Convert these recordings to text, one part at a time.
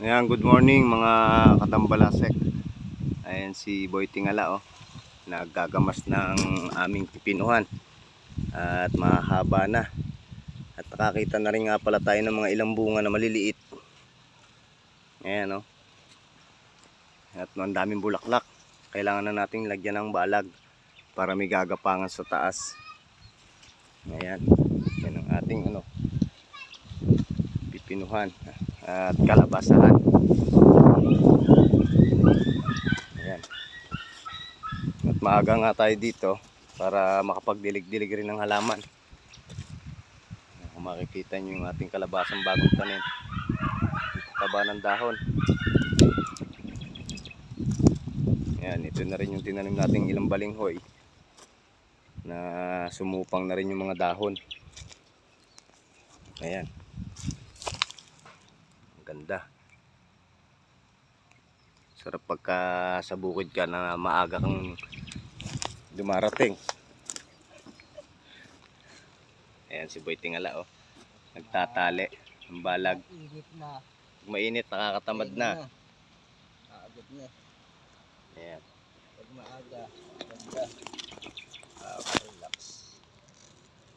Ayan, good morning mga katambalasek. Ayan si Boy Tingala oh. Naggagamas ng aming pipinuhan. At mahaba na. At nakakita na rin nga pala tayo ng mga ilang bunga na maliliit. Ayan oh. At ang daming bulaklak. Kailangan na nating lagyan ng balag para may gagapangan sa taas. Ayan. Yan ang ating ano pipinuhan at kalabasahan. Ayan. At maaga nga tayo dito para makapagdilig-dilig rin ng halaman. Kung makikita nyo yung ating kalabasang bagong tanim. Taba ng dahon. Ayan, ito na rin yung tinanim nating ilang balinghoy na sumupang na rin yung mga dahon. Ayan. Ganda. Sarap pagka sa bukid ka na maaga kang dumarating. Ayan si Boy Tingala oh. Nagtatali ng balag. Init na. Pag mainit, nakakatamad na. Aagad na. Ayan. Pag maaga, ganda. Ah, relax.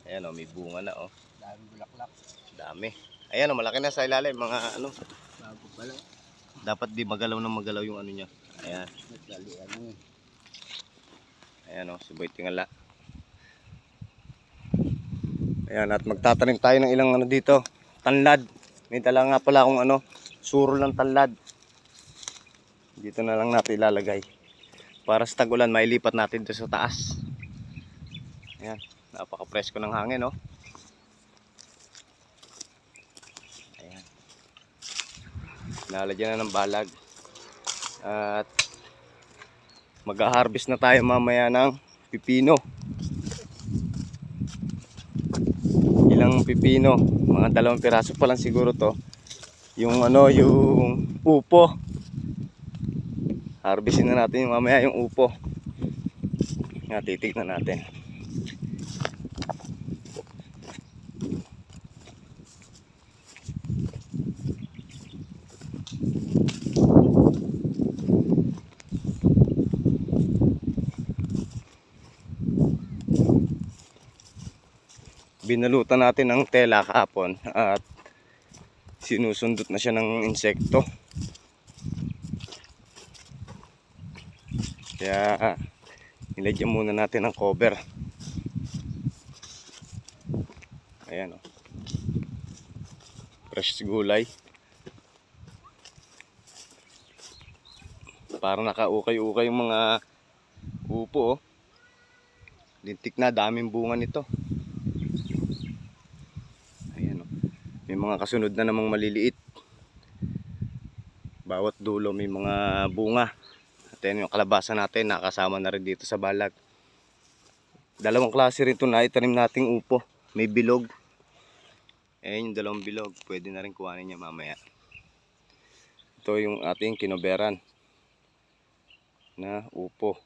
Ayan oh, may bunga na oh. Daming bulaklak. Dami. Ayan oh, malaki na sa ilalim. Mga ano, Bago pa lang. dapat di magalaw na magalaw yung ano niya. Ayan. Ano. Ayan o, si Boy Tingala. Ayan, at magtatanim tayo ng ilang ano dito. Tanlad. May dala nga pala akong ano, suro ng tanlad. Dito na lang natin ilalagay. Para sa tagulan, mailipat natin to sa taas. Ayan, napaka-presko ng hangin, oh. Lalagyan na ng balag. At mag-harvest na tayo mamaya ng pipino. Ilang pipino, mga dalawang piraso pa lang siguro to. Yung ano, yung upo. Harvestin na natin yung mamaya yung upo. Nga, titignan natin. Binalutan natin ng tela kahapon at sinusundot na siya ng insekto. Kaya nilagyan muna natin ng cover. Ayan o. Fresh gulay. Para nakaukay-ukay yung mga upo oh. Lintik na, daming bunga nito. Ayan o. May mga kasunod na namang maliliit. Bawat dulo may mga bunga. At yan yung kalabasa natin, nakasama na rin dito sa balag. Dalawang klase rin ito na itanim nating upo. May bilog. Ayan yung dalawang bilog. Pwede na rin kuhanin niya mamaya. Ito yung ating kinoberan na upo.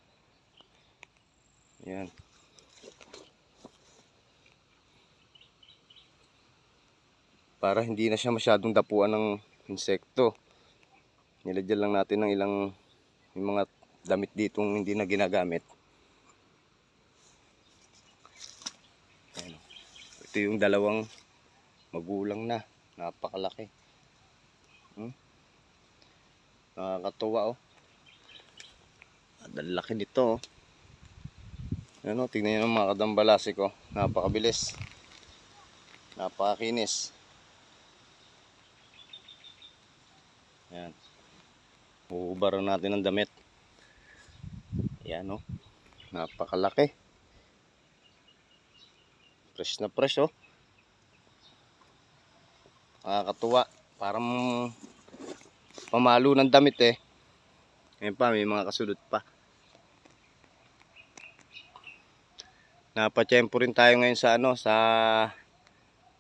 Ayan. Para hindi na siya masyadong dapuan ng insekto. Nilagyan lang natin ng ilang yung mga damit ditong hindi na ginagamit. Ayan. Ito yung dalawang magulang na. Napakalaki. Hmm? Nakakatuwa oh. Ang laki nito oh. Ano, tingnan nyo ng mga kadambalasi ko. Napakabilis. Napakakinis. Ayan. Huhubaran natin ng damit. Ayan oh. Napakalaki. Fresh na fresh oh. Nakakatuwa. Parang pamalo ng damit eh. Ngayon pa, may mga kasulot pa. Napatsyempo rin tayo ngayon sa ano, sa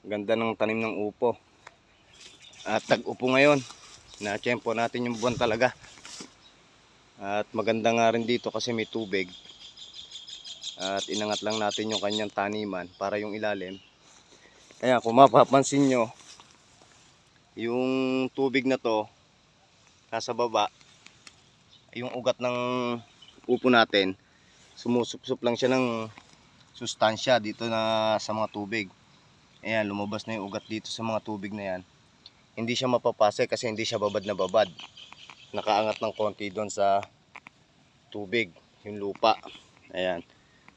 ganda ng tanim ng upo. At tag-upo ngayon. Na-tsempo natin yung buwan talaga. At maganda nga rin dito kasi may tubig. At inangat lang natin yung kanyang taniman para yung ilalim. Kaya kung mapapansin nyo, yung tubig na to, nasa baba, yung ugat ng upo natin, sumusupsup lang siya ng sustansya dito na sa mga tubig. Ayan, lumabas na yung ugat dito sa mga tubig na yan. Hindi siya mapapase kasi hindi siya babad na babad. Nakaangat ng konti doon sa tubig, yung lupa. Ayan.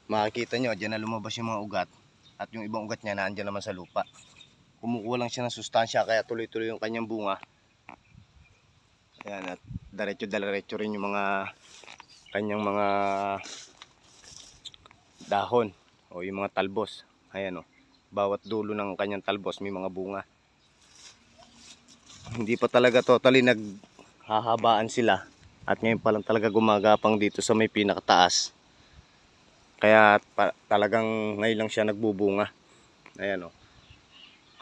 Makikita nyo, dyan na lumabas yung mga ugat. At yung ibang ugat niya, naandyan naman sa lupa. Kumukuha lang siya ng sustansya, kaya tuloy-tuloy yung kanyang bunga. Ayan, at diretso-diretso rin yung mga kanyang mga dahon o yung mga talbos. Ayan o, bawat dulo ng kanyang talbos may mga bunga. Hindi pa talaga totally naghahabaan sila at ngayon pa lang talaga gumagapang dito sa may pinakataas. Kaya pa, talagang ngayon lang siya nagbubunga. Ayan o,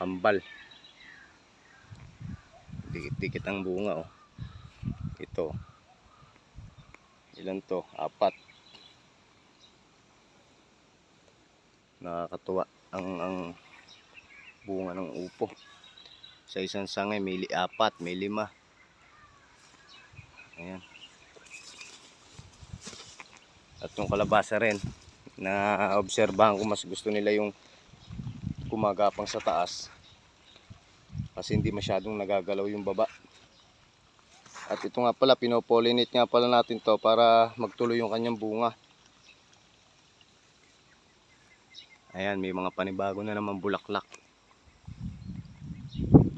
kambal. Dikit-dikit ang bunga o. Ito. Ilan to? Apat. Nakakatuwa ang ang bunga ng upo. Sa isang sangay may apat, may lima. Ayan. At yung kalabasa rin na obserbahan ko mas gusto nila yung gumagapang sa taas kasi hindi masyadong nagagalaw yung baba. At ito nga pala, pinopollinate nga pala natin to para magtuloy yung kanyang bunga. Ayan, may mga panibago na naman bulaklak.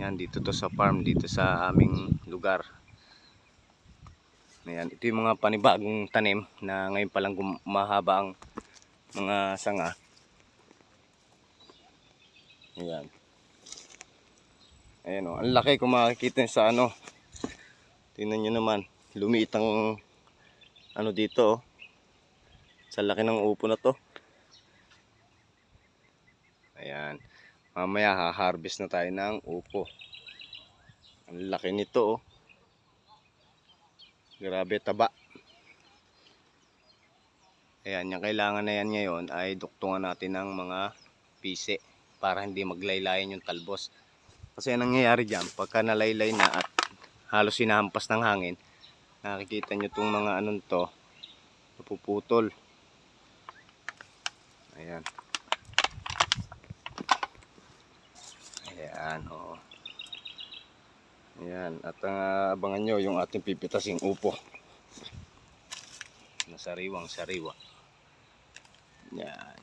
Yan, dito to sa farm, dito sa aming lugar. Ayan, ito yung mga panibagong tanim na ngayon palang mahaba ang mga sanga. Ayan. Ayan o, ang laki kung makikita sa ano. Tingnan nyo naman, lumiit ang ano dito oh. Sa laki ng upo na to. Ayan. Mamaya ha-harvest na tayo ng upo. Ang laki nito oh. Grabe taba. Ayan, yung kailangan na yan ngayon ay duktungan natin ng mga pise para hindi maglaylayan yung talbos. Kasi ang nangyayari dyan, pagka nalaylay na at halos sinahampas ng hangin, nakikita nyo itong mga anong to, napuputol. Ayan. Ayan, oo. Ayan, at ah, abangan nyo yung ating pipitasing upo. Na sariwang sariwa. Yan.